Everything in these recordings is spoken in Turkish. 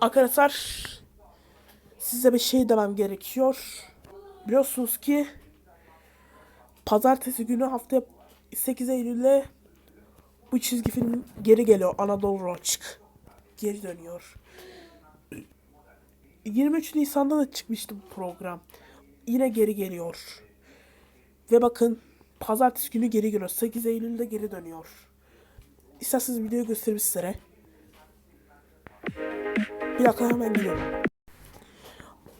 Arkadaşlar size bir şey demem gerekiyor. Biliyorsunuz ki pazartesi günü haftaya 8 Eylül'de bu çizgi film geri geliyor. Anadolu Roçk. Geri dönüyor. 23 Nisan'da da çıkmıştı bu program. Yine geri geliyor. Ve bakın pazartesi günü geri geliyor. 8 Eylül'de geri dönüyor. İsterseniz videoyu göstereyim sizlere. Bir dakika hemen geliyorum.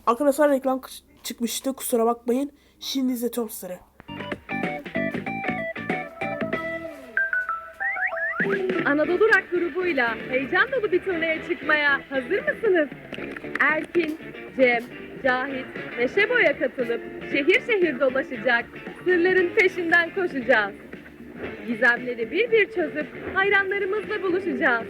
Arkadaşlar reklam çıkmıştı kusura bakmayın. Şimdi izletiyorum sizlere. Anadolu Rock grubuyla heyecan dolu bir turneye çıkmaya hazır mısınız? Erkin, Cem, Cahit ve Şebo'ya katılıp şehir şehir dolaşacak, sırların peşinden koşacağız. Gizemleri bir bir çözüp hayranlarımızla buluşacağız.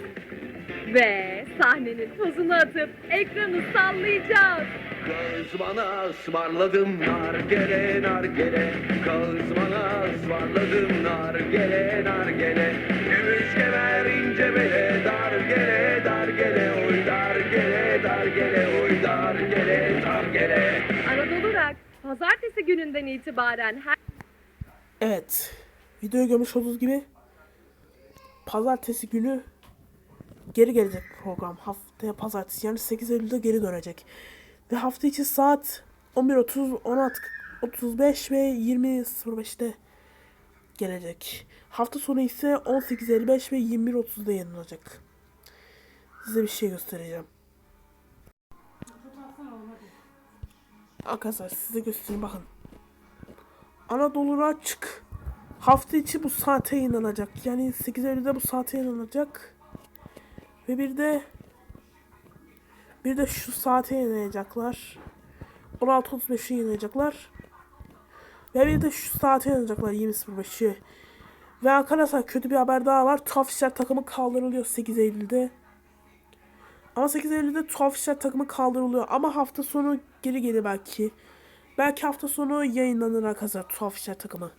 Ve sahnenin tozunu atıp ekranı sallayacağız. Kız bana ısmarladım nargele nargele Kız bana ısmarladım nargele nargele Gümüş kemer ince bele dargele dargele Oy dargele dargele oy dargele dargele Anadolu Rock pazartesi gününden itibaren her Evet. Videoyu görmüş olduğunuz gibi pazartesi günü geri gelecek program. Haftaya pazartesi yani 8 Eylül'de geri dönecek. Ve hafta içi saat 11.30, 16.35 ve 20.05'te gelecek. Hafta sonu ise 18.55 ve 21.30'da yayınlanacak. Size bir şey göstereceğim. Arkadaşlar size göstereyim bakın. Anadolu açık. Hafta içi bu saate yayınlanacak. Yani 8 Eylül'de bu saate yayınlanacak. Ve bir de bir de şu saate yayınlayacaklar. 16.35'i yayınlayacaklar. Ve bir de şu saate yayınlayacaklar 20.05'i. Ve arkadaşlar kötü bir haber daha var. Tuhaf İşler takımı kaldırılıyor 8 Eylül'de. Ama 8 Eylül'de Tuhaf İşler takımı kaldırılıyor. Ama hafta sonu geri gelir belki. Belki hafta sonu yayınlanır arkadaşlar Tuhaf İşler takımı.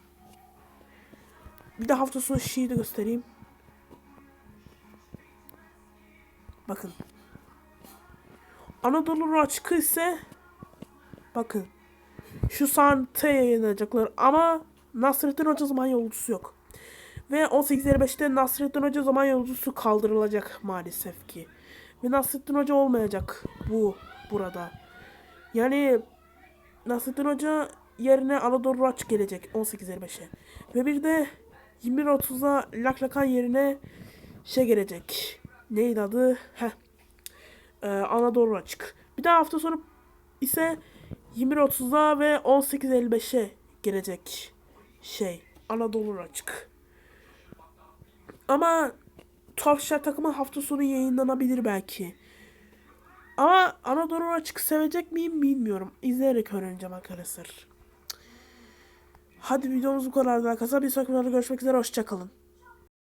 Bir de hafta sonu şeyi de göstereyim. Bakın. Anadolu Roçkı ise bakın. Şu saatte yayınlanacaklar ama Nasrettin Hoca zaman yolcusu yok. Ve 18.55'te Nasrettin Hoca zaman yolcusu kaldırılacak maalesef ki. Ve Nasrettin Hoca olmayacak bu burada. Yani Nasrettin Hoca yerine Anadolu Roç gelecek 18.55'e. Ve bir de 21.30'da Laklakan yerine şey gelecek. Neydi adı? Heh. Ee, Anadolu açık. Bir daha hafta sonu ise 21.30'da ve 18.55'e gelecek şey. Anadolu açık. Ama İşler takımı hafta sonu yayınlanabilir belki. Ama Anadolu açık sevecek miyim bilmiyorum. İzleyerek öğreneceğim arkadaşlar. Hadi videomuz bu kadardı arkadaşlar. Bir sonraki videoda görüşmek üzere. Hoşçakalın.